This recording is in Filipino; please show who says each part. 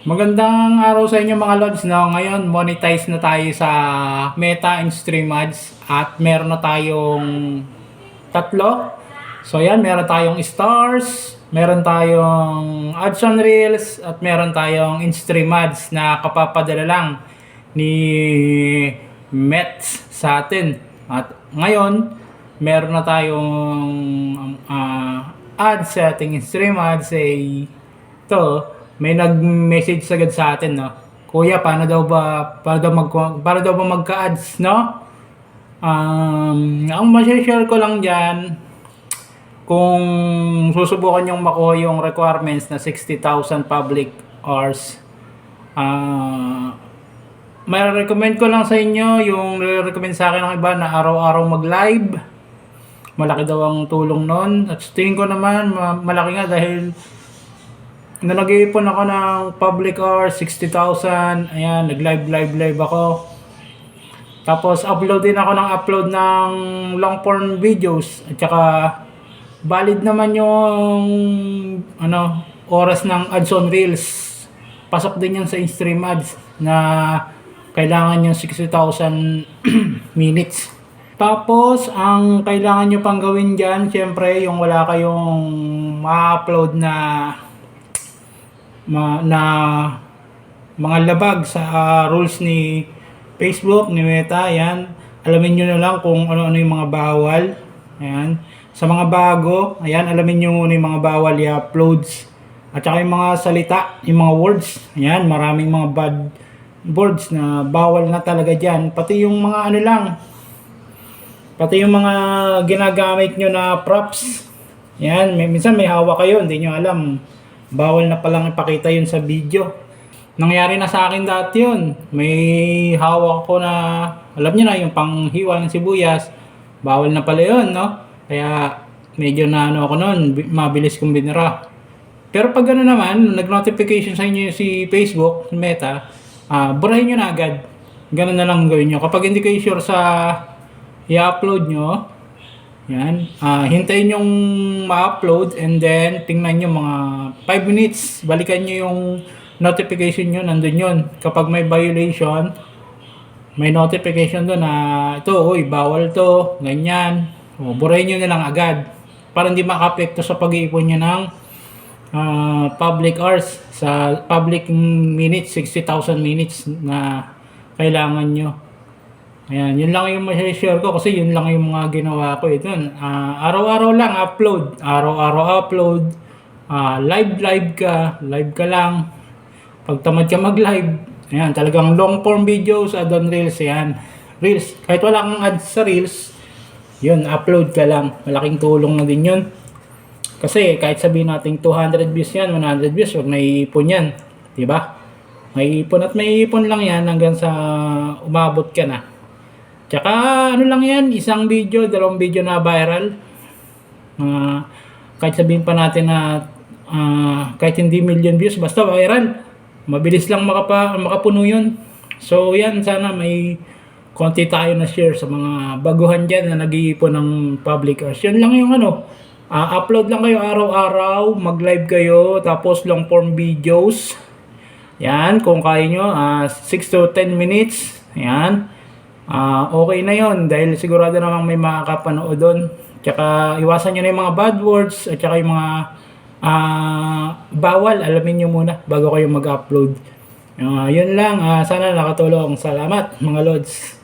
Speaker 1: Magandang araw sa inyo mga lods. No? Ngayon, monetize na tayo sa Meta and Stream Ads at meron na tayong tatlo. So yan, meron tayong stars, meron tayong ads on reels, at meron tayong in-stream ads na kapapadala lang ni Mets sa atin. At ngayon, meron na tayong ah, ads sa ating in-stream ads ay ito, may nag-message agad sa atin, no? Kuya, paano daw ba, paano daw, mag, paano daw ba magka-ads, no? Um, ang share ko lang dyan, kung susubukan yung makuha yung requirements na 60,000 public hours, ah, may recommend ko lang sa inyo yung recommend sa akin ng iba na araw-araw mag-live. Malaki daw ang tulong nun. At tingin ko naman, ma- malaki nga dahil na nag-iipon ako ng public hours, 60,000. Ayan, nag-live, live, live ako. Tapos, upload din ako ng upload ng long form videos. At saka, valid naman yung ano, oras ng ads on reels. Pasok din yan sa in-stream ads na kailangan yung 60,000 minutes. Tapos, ang kailangan nyo pang gawin dyan, syempre, yung wala kayong ma-upload na ma, na mga labag sa ah, rules ni Facebook, ni Meta, yan. Alamin nyo na lang kung ano-ano yung mga bawal. Ayan. Sa mga bago, ayan, alamin nyo muna yung mga bawal i-uploads. At saka yung mga salita, yung mga words. Ayan, maraming mga bad words na bawal na talaga dyan. Pati yung mga ano lang, pati yung mga ginagamit nyo na props. Yan, may, minsan may hawak kayo, hindi nyo alam. Bawal na palang ipakita yun sa video. Nangyari na sa akin dati yun. May hawak ko na, alam nyo na, yung panghiwa ng sibuyas. Bawal na pala yun, no? Kaya medyo na ano ako noon, bi- mabilis kong binira. Pero pag ano naman, nag-notification sa inyo si Facebook, Meta, ah burahin nyo na agad. Ganun na lang gawin nyo. Kapag hindi kayo sure sa i-upload nyo, yan, ah hintayin yung ma-upload and then tingnan nyo mga 5 minutes, balikan nyo yung notification nyo, nandun yun. Kapag may violation, may notification doon na ito, uy, bawal to, ganyan. O, burahin nyo na lang agad para hindi makapekto sa pag-iipon nyo ng ah, public hours sa public minutes, 60,000 minutes na kailangan nyo. Ayan, yun lang yung share ko kasi yun lang yung mga ginawa ko ito. araw-araw lang upload, araw-araw upload, Ah, live live ka, live ka lang. Pag tamad ka mag-live, ayan, talagang long form videos, add on reels, ayan. Reels, kahit wala kang ads sa reels, yun, upload ka lang. Malaking tulong na din yun. Kasi kahit sabihin natin 200 views yan, 100 views, huwag naiipon yan. Diba? May ipon at may ipon lang yan hanggang sa umabot ka na. Tsaka ano lang yan, isang video, dalawang video na viral. Ah, kahit sabihin pa natin na ah, kahit hindi million views, basta viral. Mabilis lang makapa, makapuno yun. So yan, sana may konti tayo na share sa mga baguhan dyan na nag-iipon ng public hours. Yan lang yung ano, ah, upload lang kayo araw-araw, mag-live kayo, tapos long form videos. Yan, kung kaya nyo, 6 to 10 minutes. Yan. Ah, okay na yon dahil sigurado namang may makakapanood doon. Tsaka iwasan nyo na yung mga bad words at tsaka yung mga ah, bawal. Alamin nyo muna bago kayo mag-upload. Ah, yun lang. Ah, sana nakatulong. Salamat mga lods.